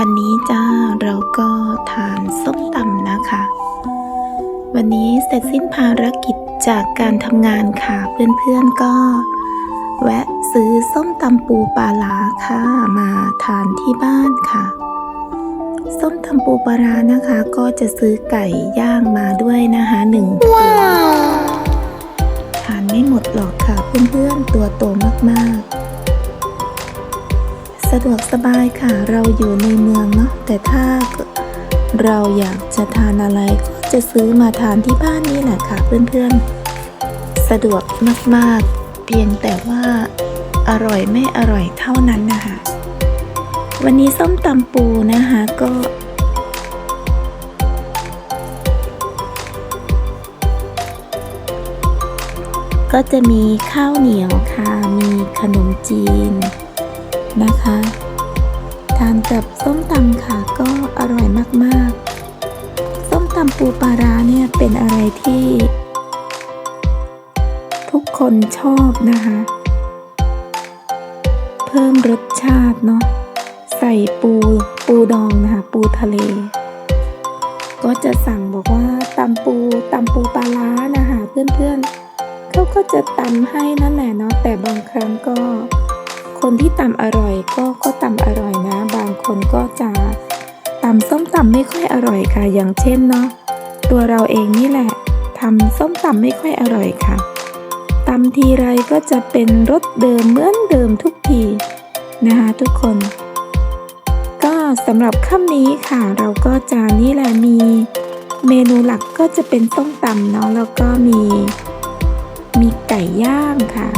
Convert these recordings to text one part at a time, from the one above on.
วันนี้จ้าเราก็ทานส้มตำนะคะ วันนี้เสร็จสิ้นภารกิจจากการทำงานค่ะ เพื่อนๆก็ แวะซื้อส้มตำปูปลาลาค่ะ มาทานที่บ้านค่ะ ส้มตำปูปลาร้านะคะก็จะซื้อไก่ย่างมาด้วยนะคะหนึ่งตัวทานไม่หมดหรอกค่ะเพื่อนๆตัวโตมากๆสะดวกสบายค่ะ เราอยู่ในเมืองเนาะแต่ถ้าเราอยากจะทานอะไรก็จะซื้อมาทานที่บ้านนี่แหละค่ะเพื่อนๆ สะดวกมากๆ เพียงแต่ว่าอร่อยไม่อร่อยเท่านั้นนะคะวันนี้ส้มตำปูนะคะก็ก็จะมีข้าวเหนียวค่ะ มีขนมจีน นะคะ ทานกับส้มตำค่ะก็อร่อยมากๆ ส้มตำปูปลาร้าเนี่ยเป็นอะไรที่ ทุกคนชอบนะคะ เพิ่มรสชาติเนาะใส่ปูปูดองนะคะ ปูทะเล ก็จะสั่งบอกว่าตำปูตำปูปลาร้านะคะเพื่อนๆเขาก็จะตำให้นั่นแหละเนาะแต่บางครั้งก็ คนที่ตำอร่อยก็ก็ตำอร่อยนะ บางคนก็จะตำส้มตำไม่ค่อยอร่อยค่ะ อย่างเช่นเนาะตัวเราเองนี่แหละทำส้มตำไม่ค่อยอร่อยค่ะตำทีไรก็จะเป็นรสเดิมเหมือนเดิมทุกทีนะคะทุกคน ก็สำหรับค่ำนี้ค่ะ เราก็จะนี่แหละมีเมนูหลักก็จะเป็นส้มตำเนาะแล้วก็มี มีไก่ย่างค่ะ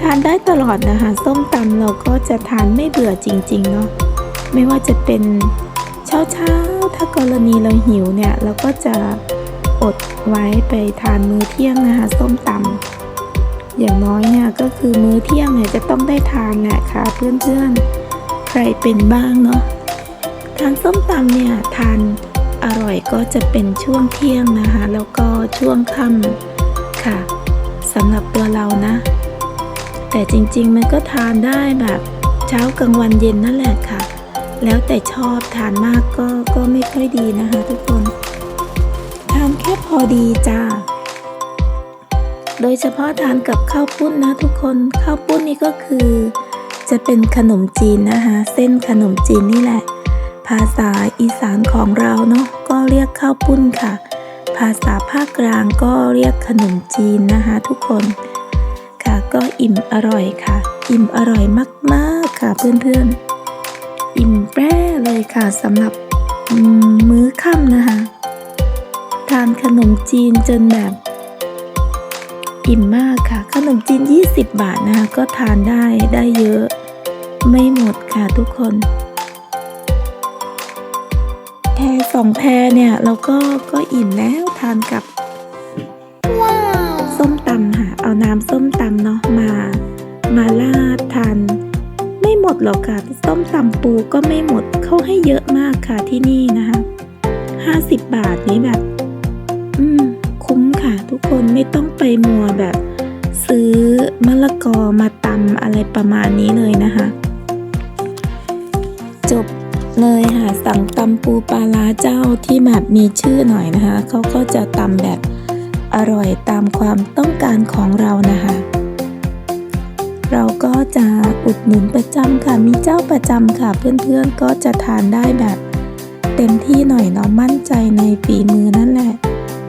ทานได้ตลอดนะคะส้มตำเราก็จะทานไม่เบื่อจริงๆเนาะไม่ว่าจะเป็นเช้าเช้าๆถ้ากรณีเราหิวเนี่ยเราก็จะอดไว้ไปทานมื้อเที่ยงนะคะส้มตำอย่างน้อยเนี่ยก็คือมื้อเที่ยงเนี่ยจะต้องได้ทานแหละค่ะเพื่อนๆ ใครเป็นบ้างเนาะทานส้มตำเนี่ยทานอร่อยก็จะเป็นช่วงเที่ยงนะคะ แล้วก็ช่วงค่ำค่ะสำหรับตัวเรานะ แต่จริงๆ มันก็ทานได้แบบเช้ากลางวันเย็นนั่นแหละค่ะ แล้วแต่ชอบทานมากก็ก็ไม่ค่อยดีนะคะทุกคน ทานแค่พอดีจ้า โดยเฉพาะทานกับข้าวปุ้นนะทุกคนข้าวปุ้นนี่ก็คือ จะเป็นขนมจีนนะคะเส้นขนมจีนนี่แหละ ภาษาอีสานของเราเนาะก็เรียกข้าวปุ้นค่ะ ภาษาภาคกลางก็เรียกขนมจีนนะคะทุกคน ก็อิ่มอร่อยค่ะ อิ่มอร่อยมากๆค่ะเพื่อนๆ อิ่มแปร่เลยค่ะสำหรับอืมมื้อค่ำนะคะ ทานขนมจีนจนแบบ อิ่มมากค่ะ ขนมจีน 20 บาทนะคะ ก็ทานได้ได้เยอะ ไม่หมดค่ะทุกคนแพรสองแพรเนี่ย เราก็ก็อิ่มแล้วทานกับ ส้มตำค่ะ เอาน้ำส้มตำเนาะ หรอกค่ะส้มตำปูก็ไม่หมดเขาให้เยอะมากค่ะที่นี่นะคะห้าสิบบาทนี้แบบ อืม คุ้มค่ะทุกคนไม่ต้องไปมัวแบบ ซื้อมะละกอมาตำอะไรประมาณนี้เลยนะคะ จบเลยค่ะสั่งตำปูปลาร้าเจ้าที่แบบมีชื่อหน่อยนะคะเขาก็จะตำแบบอร่อยตามความต้องการของเรานะคะ เราก็จะอุดหนุนประจำค่ะ มีเจ้าประจำค่ะ เพื่อนๆก็จะทานได้แบบเต็มที่หน่อยเนาะมั่นใจในฝีมือนั่นแหละ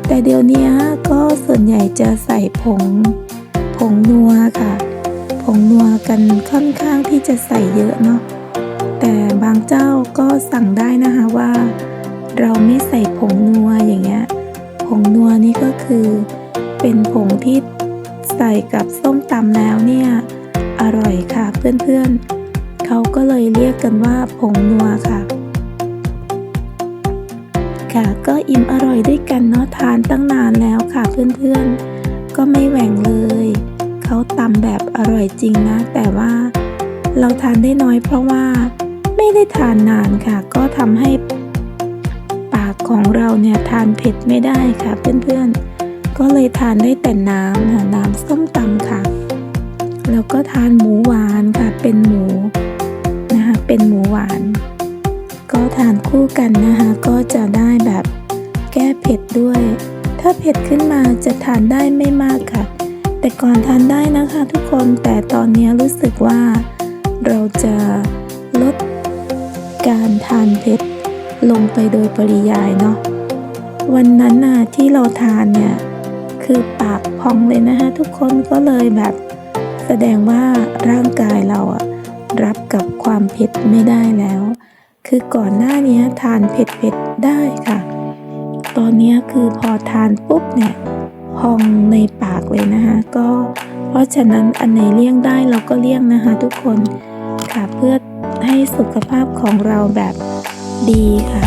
แต่เดี๋ยวนี้ก็ส่วนใหญ่จะใส่ผงผงนัวค่ะ ผงนัวกันค่อนข้างที่จะใส่เยอะเนาะแต่บางเจ้าก็สั่งได้นะคะว่า เราไม่ใส่ผงนัวอย่างเงี้ยผงนัวนี่ก็คือเป็นผงที่ใส่กับส้มตำแล้วเนี่ย อร่อยค่ะเพื่อนๆ เขาก็เลยเรียกกันว่าผงนัวค่ะ ค่ะก็อิ่มอร่อยด้วยกันเนาะทานตั้งนานแล้วค่ะเพื่อนๆ ก็ไม่แหว่งเลย เขาตำแบบอร่อยจริงนะ แต่ว่าเราทานได้น้อยเพราะว่าไม่ได้ทานนานค่ะ ก็ทำให้ปากของเราเนี่ยทานเผ็ดไม่ได้ค่ะเพื่อนๆ ก็เลยทานได้แต่น้ำค่ะน้ำส้ม ดด้วย ถ้าเผ็ดขึ้นมาจะทานได้ไม่มากค่ะ แต่ก่อนทานได้นะคะทุกคน แต่ตอนนี้รู้สึกว่า เราจะลดการทานเผ็ดลงไปโดยปริยายเนาะ วันนั้นน่ะที่เราทานเนี่ยคือปากพองเลยนะคะทุกคนก็เลยแบบแสดงว่าร่างกายเราอะรับกับความเผ็ดไม่ได้แล้ว คือก่อนหน้านี้ทานเผ็ดๆได้ค่ะ ตอนนี้คือพอทานปุ๊บเนี่ยพองในปากเลยนะคะก็เพราะฉะนั้นอันไหนเลี่ยงได้เราก็เลี่ยงนะคะทุกคนค่ะเพื่อให้สุขภาพของเราแบบดีค่ะ